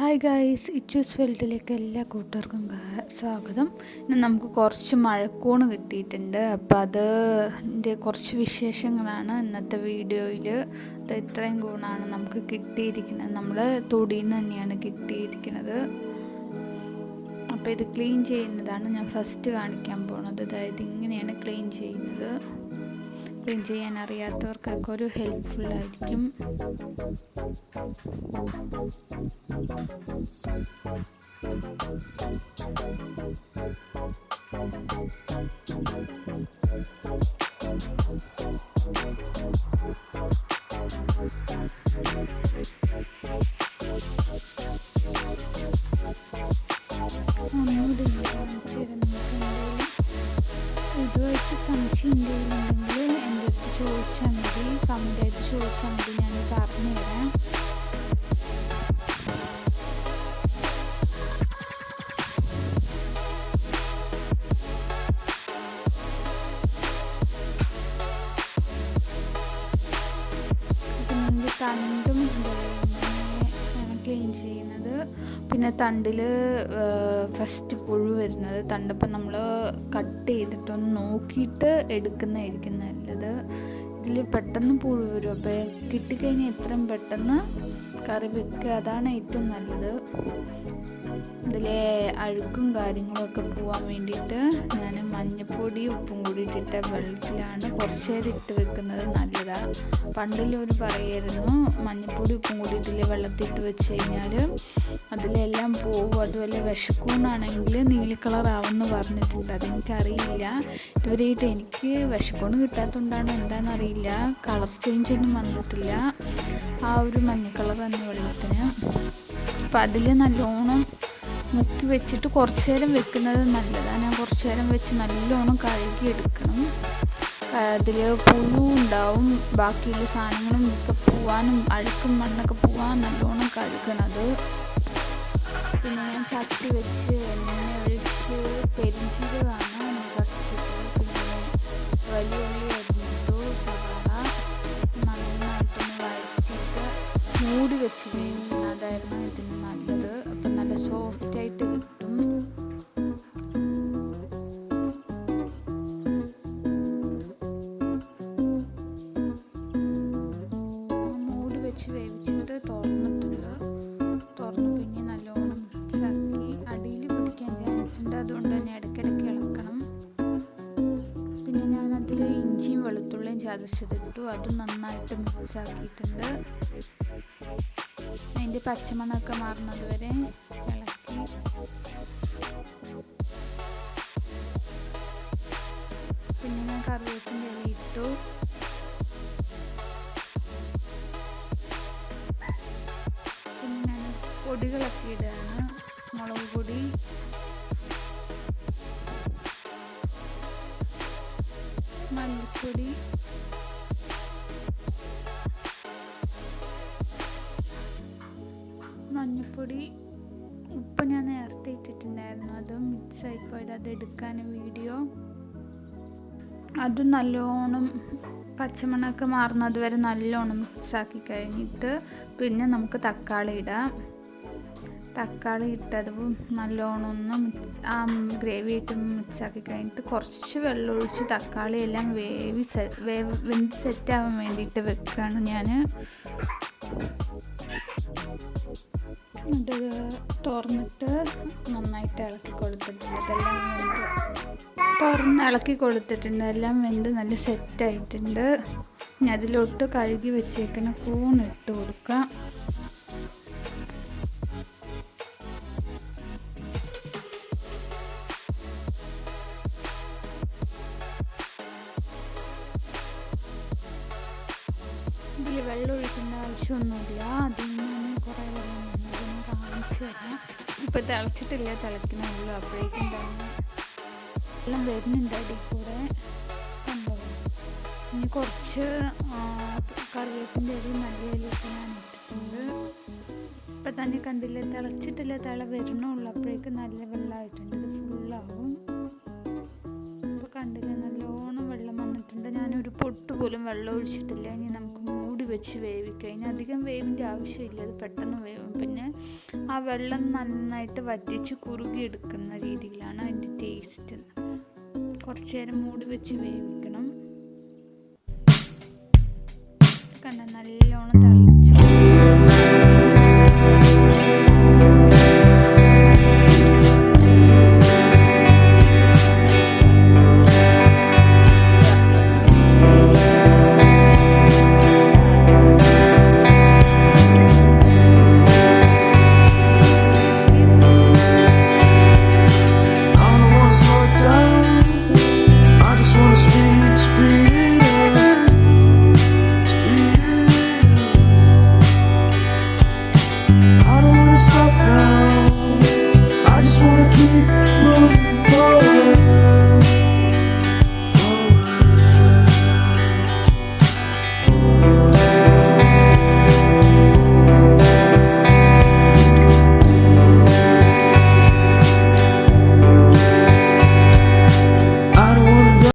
Hi guys Ichu's വേൾഡിലേക്ക് എല്ലാ കൂട്ടുകാർക്കും സ്വാഗതം. ഇന്ന് നമുക്ക് കുറച്ച് മഴക്കൂണ് കിട്ടിയിട്ടുണ്ട്. അപ്പോൾ അതിന്റെ കുറച്ച് വിശേഷങ്ങളാണ് ഇന്നത്തെ വീഡിയോയിൽ അത് ഇത്രയും കൂണാണ് നമുക്ക് കിട്ടിയിരിക്കുന്നത്. നമ്മൾ തൊടിയിൽ നിന്ന് തന്നെയാണ് കിട്ടിയിരിക്കുന്നത്. അപ്പോൾ ഇത് ക്ലീൻ ചെയ്യുന്നതാണ് ഞാൻ ഫസ്റ്റ് കാണിക്കാൻ പോകുന്നത് അതായത് ഇങ്ങനെയാണ് ക്ലീൻ ചെയ്യുന്നത്. ക്ലീൻ ചെയ്യാൻ അറിയാത്തവർക്കൊക്കെ ഒരു ഹെൽപ്ഫുള്ളായിരിക്കും. ഒന്നുകൂടി ഒന്ന് കാണിച്ച് തരാം നമുക്ക് ഇതുമായിട്ട് സംശയം എന്തെങ്കിലും ചോദിച്ചാൽ മതി കമന്റായിട്ട് ചോദിച്ചാൽ മതി ഞാൻ പറഞ്ഞു തരാം തണ്ടും ക്ലീൻ ചെയ്യുന്നത്. പിന്നെ തണ്ടിൽ ഫസ്റ്റ് പുഴു വരുന്നത്. തണ്ടപ്പം നമ്മൾ കട്ട് ചെയ്തിട്ടൊന്ന് നോക്കിയിട്ട് എടുക്കുന്നതായിരിക്കും നല്ലത്. ഇതിൽ പെട്ടെന്ന് പുഴു വരും. അപ്പോൾ കിട്ടിക്കഴിഞ്ഞാൽ എത്രയും പെട്ടെന്ന് കറി വെക്കുക അതാണ് ഏറ്റവും നല്ലത്. അഴുക്കും കാര്യങ്ങളൊക്കെ പോകാൻ വേണ്ടിയിട്ട് ഞാൻ മഞ്ഞപ്പൊടി ഉപ്പും കൂടി ഇട്ടിട്ട വെള്ളത്തിലാണ് കുറച്ച് നേരം ഇട്ട് വെക്കുന്നത് നല്ലതാണ് പണ്ടിലൊരു പറയായിരുന്നു മഞ്ഞപ്പൊടി ഉപ്പും കൂടി ഇട്ടില്ല വെള്ളത്തിട്ട് വെച്ച് കഴിഞ്ഞാൽ അതിലെല്ലാം പോകും. അതുപോലെ വിഷക്കൂണാണെങ്കിൽ നീല കളറാവുമെന്ന് പറഞ്ഞിട്ടുണ്ട്. അതെനിക്കറിയില്ല. ഇതുവരെയായിട്ട് എനിക്ക് വിഷക്കൂണ് കിട്ടാത്തതുകൊണ്ടാണ് എന്താണെന്നറിയില്ല കളർ ചേഞ്ച് ഒന്നും വന്നിട്ടില്ല. ആ ഒരു മഞ്ഞ കളർ തന്നെ വെള്ളത്തിന്. അപ്പം അതിൽ നല്ലോണം മുക്കി വെച്ചിട്ട് കുറച്ച് നേരം വെക്കുന്നത് നല്ലതാണ് ഞാൻ കുറച്ച് നേരം വെച്ച് നല്ലോണം കഴുകി എടുക്കണം അതിൽ പുഴു ഉണ്ടാവും. ബാക്കിയുള്ള സാധനങ്ങളും ഒക്കെ പോവാനും അഴുക്കും മണ്ണൊക്കെ പോവാൻ നല്ലോണം കഴുകണത് പിന്നെ ഞാൻ ചട്ടി വെച്ച് എണ്ണ ഒഴിച്ച് പെരിഞ്ചീരകമാണ് ഫസ്റ്റ് പിന്നെ വലിയ ഉള്ളി സവാള നന്നായിട്ടൊന്ന് വഴറ്റിയിട്ട് മൂടി വെച്ച് വേവിക്കുന്നതായിരുന്നു ഇതിന് പിന്നെ ഞാൻ അതിൽ ഇഞ്ചിയും വെളുത്തുള്ളിയും ചതച്ചതിട്ടു. അതും നന്നായിട്ട് മിക്സ് ആക്കിയിട്ടുണ്ട്. അതിന്റെ പച്ചമണമൊക്കെ മാറുന്നത് വരെ ഇളക്കി. പിന്നെ ഞാൻ കറിവേപ്പിന്റെ ഇട്ടു. പിന്നെ പൊടികളൊക്കെ ഇടുകയാണ്. മുളക് പൊടി മല്ലിപ്പൊടി മഞ്ഞൾപ്പൊടി ഉപ്പ് ഞാൻ നേരത്തെ ഇട്ടിട്ടുണ്ടായിരുന്നു. അത് മിക്സ് ആയിപ്പോയത് അത് എടുക്കാൻ വീഡിയോ. അതും നല്ലോണം പച്ചമണമൊക്കെ മാറുന്നത് വരെ നല്ലോണം മിക്സ് ആക്കി കഴിഞ്ഞിട്ട് പിന്നെ നമുക്ക് തക്കാളി ഇടാം. തക്കാളി ഇട്ടത് നല്ലോണം ആ ഗ്രേവി ഇട്ട് മിക്സാക്കി കഴിഞ്ഞിട്ട് കുറച്ച് വെള്ളം ഒഴിച്ച് തക്കാളി എല്ലാം വേവി വേവ് വെന്ത് സെറ്റാവാൻ വേണ്ടിയിട്ട് വെക്കുകയാണ് ഞാൻ എന്നിട്ട് തുറന്നിട്ട് നന്നായിട്ട് ഇളക്കി കൊടുത്തിട്ടുണ്ട്. തുറന്ന് ഇളക്കി കൊടുത്തിട്ടുണ്ട്. എല്ലാം വെന്ത് നല്ല സെറ്റായിട്ടുണ്ട് അതിലോട്ട് കഴുകി വെച്ചേക്കുന്ന കൂൺ ഇട്ട് കൊടുക്കാം. ഇതിൽ വെള്ളം ഒഴിക്കേണ്ട ആവശ്യമൊന്നുമില്ല. അതിൽ നിന്ന് കുറേ വെള്ളം വന്നതിന് കാണിച്ചു തരാം. ഇപ്പോൾ തിളച്ചിട്ടില്ല തിളയ്ക്കുന്നുള്ളൂ. അപ്പോഴേക്കും തന്നെ വെള്ളം വരുന്നുണ്ട് അടി കൂടെ. സംഭവം ഇനി കുറച്ച് കറിവേപ്പിന്റെ ഇല നല്ല ഇലയൊക്കെ ഞാൻ ഇട്ടിട്ടുണ്ട്. ഇപ്പം തന്നെ കണ്ടില്ല തിളച്ചിട്ടില്ല തിള വരണുള്ളൂ അപ്പോഴേക്കും നല്ല വെള്ളമായിട്ടുണ്ട്. ഇത് ഇപ്പോൾ കണ്ടില്ല? നല്ലോണം വെള്ളം വന്നിട്ടുണ്ട്. ഞാനൊരു പൊട്ട് പോലും വെള്ളം ഒഴിച്ചിട്ടില്ല. ഇനി നമുക്ക് മൂടി വെച്ച് വേവിക്കാം. ഇനി അധികം വേവിന്റെ ആവശ്യമില്ല. അത് പെട്ടെന്ന് വേവും. പിന്നെ ആ വെള്ളം നന്നായിട്ട് വറ്റിച്ച് കുറുകിയെടുക്കുന്ന രീതിയിലാണ് അതിന്റെ ടേസ്റ്റ് കുറച്ച് നേരം മൂടി വെച്ച് വേവിക്കണം. കണ്ട? നല്ലോണം തളി